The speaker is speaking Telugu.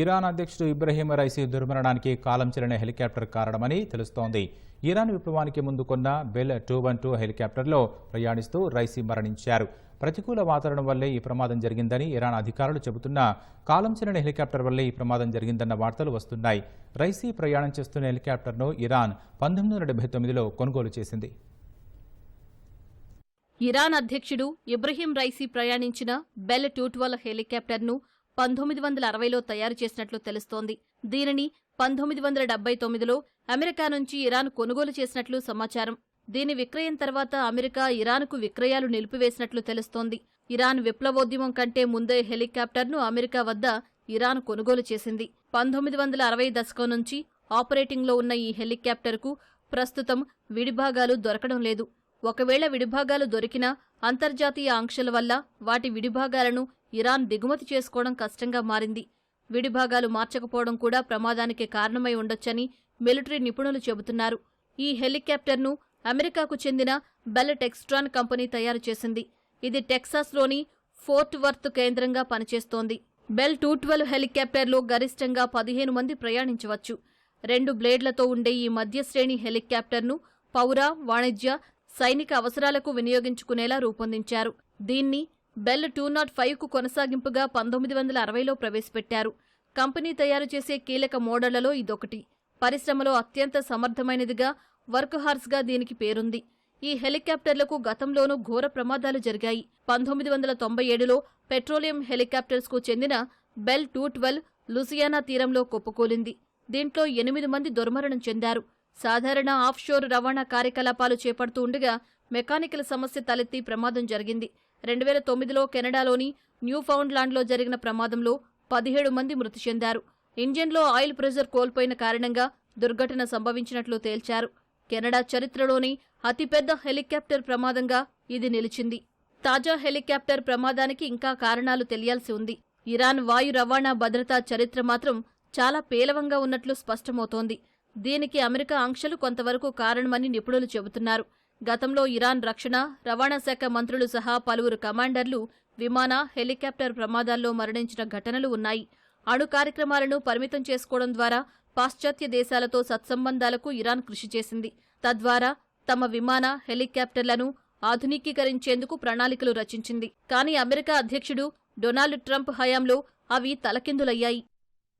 ఇరాన్ అధ్యక్షుడు ఇబ్రహీం రైసీ దుర్మరణానికి కాలం చెల్లిన హెలికాప్టర్ కారణమని తెలుస్తోంది. ఇరాన్ విప్లవానికి ముందు కొన్న బెల్ టూ వన్ టూ హెలికాప్టర్లో ప్రయాణిస్తూ రైసీ మరణించారు. ప్రతికూల వాతావరణం వల్లే ఈ ప్రమాదం జరిగిందని ఇరాన్ అధికారులు చెబుతున్నా కాలం చెల్లిన హెలికాప్టర్ వల్లే ఈ ప్రమాదం జరిగిందన్న వార్తలు వస్తున్నాయి. రైసీ ప్రయాణం చేస్తున్న హెలికాప్టర్ను ఇరాన్ పంతొమ్మిది వందల డెబ్బై తొమ్మిదిలో కొనుగోలు చేసింది. ఇరాన్ అధ్యక్షుడు ఇబ్రహీం రైసీ ప్రయాణించిన బెల్ టూ ట్వెల్వ్ హెలికాప్టర్ను పంతొమ్మిది వందల అరవైలో తయారు చేసినట్లు తెలుస్తోంది. దీనిని పంతొమ్మిది వందల డెబ్బై తొమ్మిదిలో అమెరికా నుంచి ఇరాన్ కొనుగోలు చేసినట్లు సమాచారం. దీని విక్రయం తర్వాత అమెరికా ఇరాన్కు విక్రయాలు నిలిపివేసినట్లు తెలుస్తోంది. ఇరాన్ విప్లవోద్యమం కంటే ముందే హెలికాప్టర్ను అమెరికా వద్ద ఇరాన్ కొనుగోలు చేసింది. పంతొమ్మిది వందల అరవై దశకం నుంచి ఆపరేటింగ్లో ఉన్న ఈ హెలికాప్టర్కు ప్రస్తుతం విడిభాగాలు దొరకడం లేదు. ఒకవేళ విడిభాగాలు దొరికినా అంతర్జాతీయ ఆంక్షల వల్ల వాటి విడిభాగాలను ఇరాన్ దిగుమతి చేసుకోవడం కష్టంగా మారింది. విడిభాగాలు మార్చకపోవడం కూడా ప్రమాదానికి కారణమై ఉండొచ్చని మిలిటరీ నిపుణులు చెబుతున్నారు. ఈ హెలికాప్టర్ను అమెరికాకు చెందిన బెల్ టెక్స్ట్రాన్ కంపెనీ తయారు చేసింది. ఇది టెక్సాస్లోని ఫోర్ట్ వర్త్ కేంద్రంగా పనిచేస్తోంది. బెల్ టూ ట్వెల్వ్ హెలికాప్టర్లో గరిష్టంగా పదిహేను మంది ప్రయాణించవచ్చు. రెండు బ్లేడ్లతో ఉండే ఈ మధ్యశ్రేణి హెలికాప్టర్ను పౌర వాణిజ్య సైనిక అవసరాలకు వినియోగించుకునేలా రూపొందించారు. దీన్ని బెల్ టూ నాట్ ఫైవ్కు కొనసాగింపుగా పంతొమ్మిది వందల అరవైలో ప్రవేశపెట్టారు. కంపెనీ తయారు చేసే కీలక మోడళ్ళలో ఇదొకటి. పరిశ్రమలో అత్యంత సమర్థమైనదిగా వర్క్ హార్స్గా దీనికి పేరుంది. ఈ హెలికాప్టర్లకు గతంలోనూ ఘోర ప్రమాదాలు జరిగాయి. పంతొమ్మిది వందల తొంభై ఏడులో పెట్రోలియం హెలికాప్టర్స్కు చెందిన బెల్ టూ ట్వెల్వ్ లుసియానా తీరంలో కుప్పకూలింది. దీంట్లో ఎనిమిది మంది దుర్మరణం చెందారు. సాధారణ ఆఫ్షోర్ రవాణా కార్యకలాపాలు చేపడుతూ ఉండగా మెకానికల్ సమస్య తలెత్తి ప్రమాదం జరిగింది. రెండు వేల తొమ్మిదిలో కెనడాలోని న్యూఫౌండ్లాండ్లో జరిగిన ప్రమాదంలో పదిహేడు మంది మృతి చెందారు. ఇంజిన్లో ఆయిల్ ప్రెషర్ కోల్పోయిన కారణంగా దుర్ఘటన సంభవించినట్లు తేల్చారు. కెనడా చరిత్రలోని అతిపెద్ద హెలికాప్టర్ ప్రమాదంగా ఇది నిలిచింది. తాజా హెలికాప్టర్ ప్రమాదానికి ఇంకా కారణాలు తెలియాల్సి ఉంది. ఇరాన్ వాయు రవాణా భద్రతా చరిత్ర మాత్రం చాలా పేలవంగా ఉన్నట్లు స్పష్టమవుతోంది. దీనికి అమెరికా ఆంక్షలు కొంతవరకు కారణమని నిపుణులు చెబుతున్నారు. గతంలో ఇరాన్ రక్షణ రవాణా శాఖ మంత్రులు సహా పలువురు కమాండర్లు విమాన హెలికాప్టర్ ప్రమాదాల్లో మరణించిన ఘటనలు ఉన్నాయి. అణు కార్యక్రమాలను పరిమితం చేసుకోవడం ద్వారా పాశ్చాత్య దేశాలతో సత్సంబంధాలకు ఇరాన్ కృషి చేసింది. తద్వారా తమ విమాన హెలికాప్టర్లను ఆధునికీకరించేందుకు ప్రణాళికలు రచించింది. కానీ అమెరికా అధ్యక్షుడు డొనాల్డ్ ట్రంప్ హయాంలో అవి తలకిందులయ్యాయి.